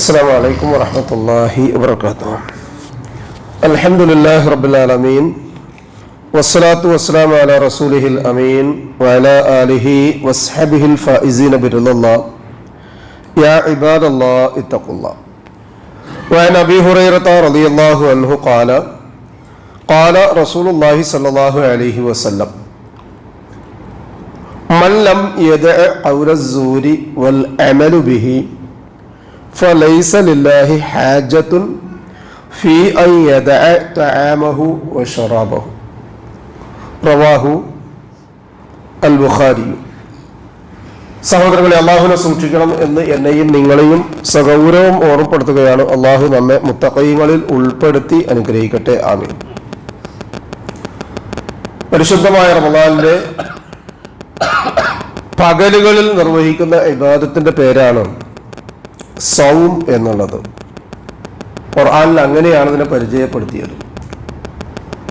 السلام عليكم ورحمة الله وبركاته الحمد لله رب العالمين والصلاة والسلام على رسوله الأمين وعلى آله وصحبه الفائزين برضا الله يا عباد الله اتقوا الله وعن أبي هريرة رضي الله عنه قال قال رسول الله صلى الله عليه وسلم من لم يدع قول الزور والعمل به فليس لله حاجة في أن يدع طعامه وشرابه رواه البخاري സഹോദരങ്ങളെ അള്ളാഹുവിനെ സൂക്ഷിക്കണം എന്ന് എന്നെയും നിങ്ങളെയും സഗൗരവം ഓർമ്മപ്പെടുത്തുകയാണ് അള്ളാഹു നമ്മെ മുത്തക്കൈങ്ങളിൽ ഉൾപ്പെടുത്തി അനുഗ്രഹിക്കട്ടെ ആമീൻ പരിശുദ്ധമായ റമദാനിലെ പകലുകളിൽ നിർവഹിക്കുന്ന ഇബാദത്തിന്റെ പേരാണ് സൗം എന്നുള്ളത്. ഖുർആനിൽ അങ്ങനെയാണ് ഇതിനെ പരിചയപ്പെടുത്തിയത്.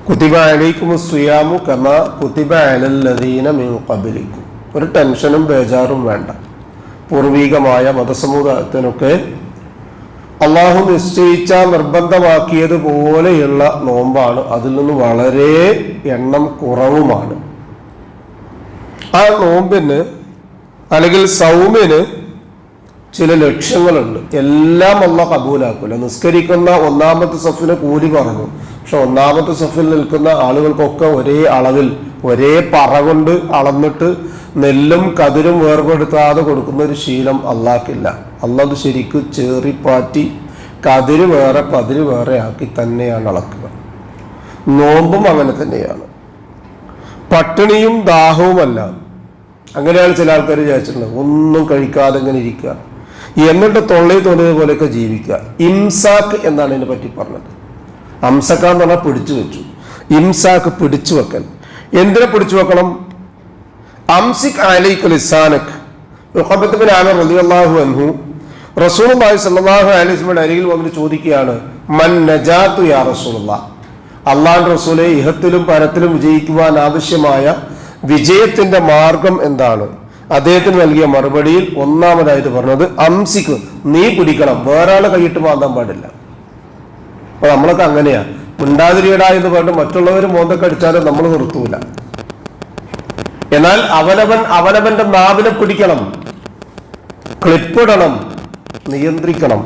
കുത്തിബ അലൈക്കും സുയാമു കമ കുത്തിബ അലല്ലദീന മിൻ ഖബലിക്കും. ഒരു ടെൻഷനും ബേജാറും വേണ്ട. പൂർവീകമായ മതസമുദായത്തിനൊക്കെ അള്ളാഹു നിശ്ചയിച്ച നിർബന്ധമാക്കിയതുപോലെയുള്ള നോമ്പാണ്. അതിൽ നിന്ന് വളരെ എണ്ണം കുറവുമാണ്. ആ നോമ്പിന് അല്ലെങ്കിൽ സൗമ്യന് ചില ലക്ഷ്യങ്ങളുണ്ട്. എല്ലാം അല്ല കബൂലാക്കൂല. നിസ്കരിക്കുന്ന ഒന്നാമത്തെ സഫിന് കൂലി പറഞ്ഞു പക്ഷെ ഒന്നാമത്തെ സഫിൽ നിൽക്കുന്ന ആളുകൾക്കൊക്കെ ഒരേ അളവിൽ ഒരേ പറ കൊണ്ട് അളന്നിട്ട് നെല്ലും കതിരും വേർപെടുത്താതെ കൊടുക്കുന്ന ഒരു ശീലം അള്ളാക്കില്ല. അള്ളത് ശരിക്ക് ചേറിപ്പാറ്റി കതിര് വേറെ പതിര് വേറെ ആക്കി തന്നെയാണ് അളക്കുക. നോമ്പും അങ്ങനെ തന്നെയാണ്. പട്ടിണിയും ദാഹവുമല്ല. അങ്ങനെയാണ് ചില ആൾക്കാർ വിചാരിച്ചിട്ടുള്ളത്. ഒന്നും കഴിക്കാതെ ഇങ്ങനെ ഇരിക്കുക. എന്നിട്ട് തൊള്ളയിൽ തോന്നിയത് പോലെയൊക്കെ ജീവിക്കുക. ഇംസാക്ക് എന്നാണ് ഇതിനെ പറ്റി പറഞ്ഞത്. അംസക്ക എന്ന് പറഞ്ഞാൽ പിടിച്ചു വെച്ചു. ഇംസാക്ക് പിടിച്ചു വെക്കൽ. എന്തിനെ പിടിച്ചു വെക്കണം? അംസിക് അലൈക്ക് ലിസാനക്. റുഹബത്തുബിൻ ആമർ റളിയല്ലാഹു അൻഹു റസൂലുള്ളാഹി സ്വല്ലല്ലാഹു അലൈഹി വസല്ലമയുടെ അരികിൽ വന്നിട്ട് ചോദിക്കുകയാണ് മൻ നജാത്തു യാ റസൂലുള്ളാ? അള്ളാഹു റസൂലെ ഇഹത്തിലും പരത്തിലും വിജയിക്കുവാൻ ആവശ്യമായ വിജയത്തിന്റെ മാർഗം എന്താണ്? അദ്ദേഹത്തിന് നൽകിയ മറുപടിയിൽ ഒന്നാമതായിട്ട് പറഞ്ഞത് അംസിക്ക് നീ പിടിക്കണം വേറെ ആളെ കൈയിട്ട് മാന്താൻ പാടില്ല. അപ്പൊ നമ്മളൊക്കെ അങ്ങനെയാ. മിണ്ടാതിരിയടാ എന്ന് പറഞ്ഞിട്ട് മറ്റുള്ളവർ മോന്തൊക്കെ അടിച്ചാലും നമ്മൾ നിർത്തൂല. എന്നാൽ അവനവൻ അവനവന്റെ നാവിനെ പിടിക്കണം ക്ലിപ്പിടണം നിയന്ത്രിക്കണം.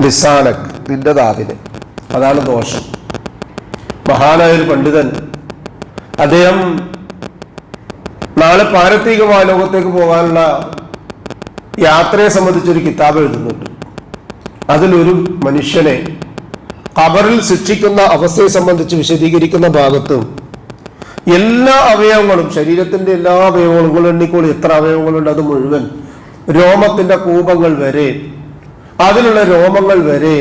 നിസാനക് നിന്റെ നാവിന്. അതാണ് ദോഷം. മഹാനായ ഒരു പണ്ഡിതൻ അദ്ദേഹം നാളെ പാരത്രികമായ ലോകത്തേക്ക് പോകാനുള്ള യാത്രയെ സംബന്ധിച്ചൊരു കിതാബ് എഴുതുന്നുണ്ട്. അതിലൊരു മനുഷ്യനെ ഖബറിൽ ശിക്ഷിക്കുന്ന അവസ്ഥയെ സംബന്ധിച്ച് വിശദീകരിക്കുന്ന ഭാഗത്തും എല്ലാ അവയവങ്ങളും ശരീരത്തിന്റെ എല്ലാ അവയവങ്ങളും എണ്ണിക്കോളി എത്ര അവയവങ്ങളുണ്ട് അത് മുഴുവൻ രോമത്തിന്റെ കൂപങ്ങൾ വരെ അതിലുള്ള രോമങ്ങൾ വരെ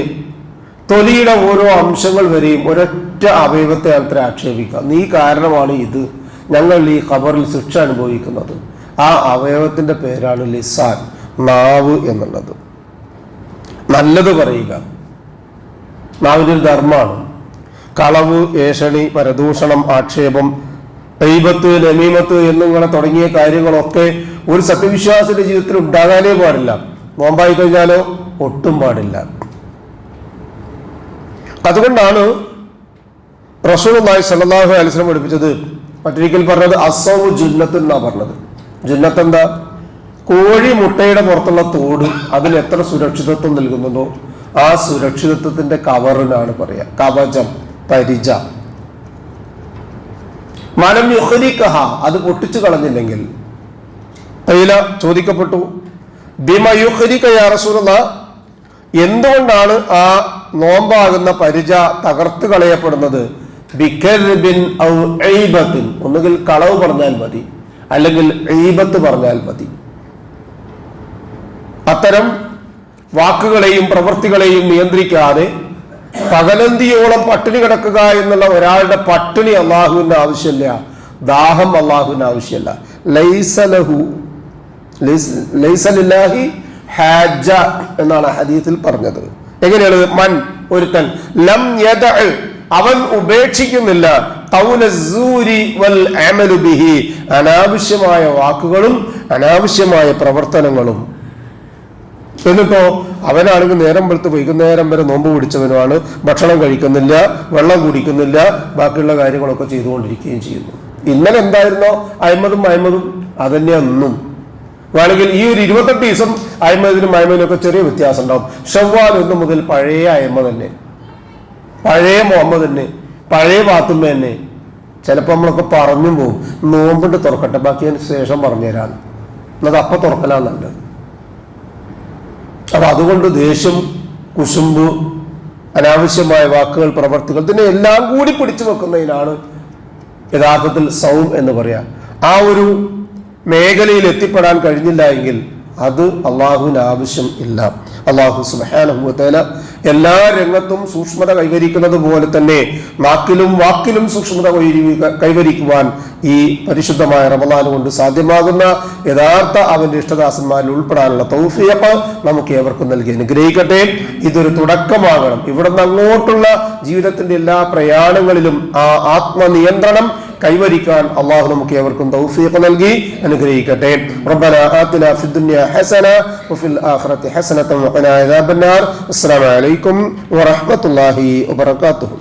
തൊലിയുടെ ഓരോ അംശങ്ങൾ വരെയും ഒരൊറ്റ അവയവത്തെ അത്ര ആക്ഷേപിക്കാം നീ കാരണമാണ് ഇത്. ഞങ്ങൾ ഈ ഖബറിൽ ശിക്ഷ അനുഭവിക്കുന്നത്. ആ അവയവത്തിന്റെ പേരാണ് ലിസാൻ നാവ് എന്നുള്ളത്. നല്ലത് പറയുക. നാവിനൊരു ധർമ്മമാണ് കളവ് ഏഷണി പരദൂഷണം ആക്ഷേപം ദൈവത്ത് നമീമത്ത് എന്നിങ്ങനെ തുടങ്ങിയ കാര്യങ്ങളൊക്കെ ഒരു സത്യവിശ്വാസിന്റെ ജീവിതത്തിൽ ഉണ്ടാകാനേ പാടില്ല. നോമ്പായി കഴിഞ്ഞാലോ ഒട്ടും പാടില്ല. അതുകൊണ്ടാണ് റസൂലുള്ളാഹി സ്വല്ലല്ലാഹു അലൈഹി വസല്ലം പഠിപ്പിച്ചത് മറ്റൊരിക്കൽ പറഞ്ഞത് അസൗ ജുന്നത്ത് എന്നാ പറഞ്ഞത്. ജുന്നത്ത് എന്താ? കോഴി മുട്ടയുടെ പുറത്തുള്ള തോട് അതിന് എത്ര സുരക്ഷിതത്വം നൽകുന്നുണ്ടോ? ആ സുരക്ഷിതത്വത്തിന്റെ കവറിനാണ് പറയാ. കവചം പരിച. മനം യുഹരിക്കഹ അത് പൊട്ടിച്ചു കളഞ്ഞില്ലെങ്കിൽ. തൈല ചോദിക്കപ്പെട്ടു. ബിമ യുഹരിക്ക യാ റസൂലുള്ള എന്തുകൊണ്ടാണ് ആ നോമ്പാകുന്ന പരിച തകർത്ത് കളയപ്പെടുന്നത്? ഒന്നുകിൽ കളവ് പറഞ്ഞാൽ മതി അല്ലെങ്കിൽ ഐബത്ത് പറഞ്ഞാൽ മതി. അത്തരം വാക്കുകളെയും പ്രവൃത്തികളെയും നിയന്ത്രിക്കാതെ പകലന്തിയോളം പട്ടിണി കിടക്കുക എന്നുള്ള ഒരാളുടെ പട്ടിണി അള്ളാഹുവിന്റെ ആവശ്യമില്ല ദാഹം അള്ളാഹുവിന്റെ ആവശ്യമില്ല. ലൈസലഹു ഹാജ എന്നാണ് ഹദീത്തിൽ പറഞ്ഞത്. എങ്ങനെയാണ് മൻ ഒരുത്തൻ. ലം അവൻ ഉപേക്ഷിക്കുന്നില്ല. ബിഹി. അനാവശ്യമായ വാക്കുകളും അനാവശ്യമായ പ്രവർത്തനങ്ങളും. എന്നിട്ടോ അവനാണെങ്കിൽ നേരം വെളുത്ത് വൈകുന്നേരം വരെ നോമ്പ് പിടിച്ചവനുമാണ്. ഭക്ഷണം കഴിക്കുന്നില്ല വെള്ളം കുടിക്കുന്നില്ല ബാക്കിയുള്ള കാര്യങ്ങളൊക്കെ ചെയ്തുകൊണ്ടിരിക്കുകയും ചെയ്യുന്നു. ഇന്നലെ എന്തായിരുന്നോ? അയമതും അയമതും അതന്നെ അന്നും. വേണമെങ്കിൽ ഈ ഒരു ഇരുപത്തെട്ട് ദിവസം അയമതിനും അയമതിനും ഒക്കെ ചെറിയ വ്യത്യാസം ഉണ്ടാവും. ഷവ്വാൽ ഒന്ന് മുതൽ പഴയ അയമ തന്നെ. പഴയ മുഹമ്മദ് തന്നെ പഴയ പാത്തുമ്മ തന്നെ. ചിലപ്പോൾ നമ്മളൊക്കെ പറഞ്ഞു പോകും നോമ്പിട്ട് തുറക്കട്ടെ ബാക്കി അതിന് ശേഷം പറഞ്ഞുതരാം. എന്നത് അപ്പം തുറക്കലാണ് നല്ലത്. അപ്പം അതുകൊണ്ട് ദേഷ്യം കുശുമ്പ് അനാവശ്യമായ വാക്കുകൾ പ്രവർത്തികൾ ഇതിനെ എല്ലാം കൂടി പിടിച്ചു വെക്കുന്നതിനാണ് യഥാർത്ഥത്തിൽ സൗം എന്ന് പറയാം. ആ ഒരു മേഖലയിൽ എത്തിപ്പെടാൻ കഴിഞ്ഞില്ല എങ്കിൽ അത് അള്ളാഹുവിന് ആവശ്യം ഇല്ല. അള്ളാഹു സുബാനുഭവത്തേല എല്ലാ രംഗത്തും സൂക്ഷ്മത കൈവരിക്കുന്നത് പോലെ തന്നെ നാക്കിലും വാക്കിലും സൂക്ഷ്മത കൈവരി- കൈവരിക്കുവാൻ ഈ പരിശുദ്ധമായ റമദാൻ കൊണ്ട് സാധ്യമാകുന്ന യഥാർത്ഥ അവന്റെ ഇഷ്ടദാസന്മാരിൽ ഉൾപ്പെടാനുള്ള തൗഫിയപ്പ് നമുക്ക് ഏവർക്കും നൽകി അനുഗ്രഹിക്കട്ടെ. ഇതൊരു തുടക്കമാകണം. ഇവിടുന്ന് അങ്ങോട്ടുള്ള ജീവിതത്തിന്റെ എല്ലാ പ്രയാണങ്ങളിലും ആ ആത്മനിയന്ത്രണം കൈവരിക്കാൻ അള്ളാഹു നമുക്ക് ഏവർക്കും തൗഫീഖ് നൽകി. അനുഗ്രഹിക്കട്ടെ. റബ്ബന ആതിന ഫിദ് ദുനിയ ഹസന വഫിൽ ആഖിറതി ഹസനത വഖിന അസ്സലാമു അലൈക്കും വറഹ്മത്തുള്ളാഹി വബറകാതുഹു.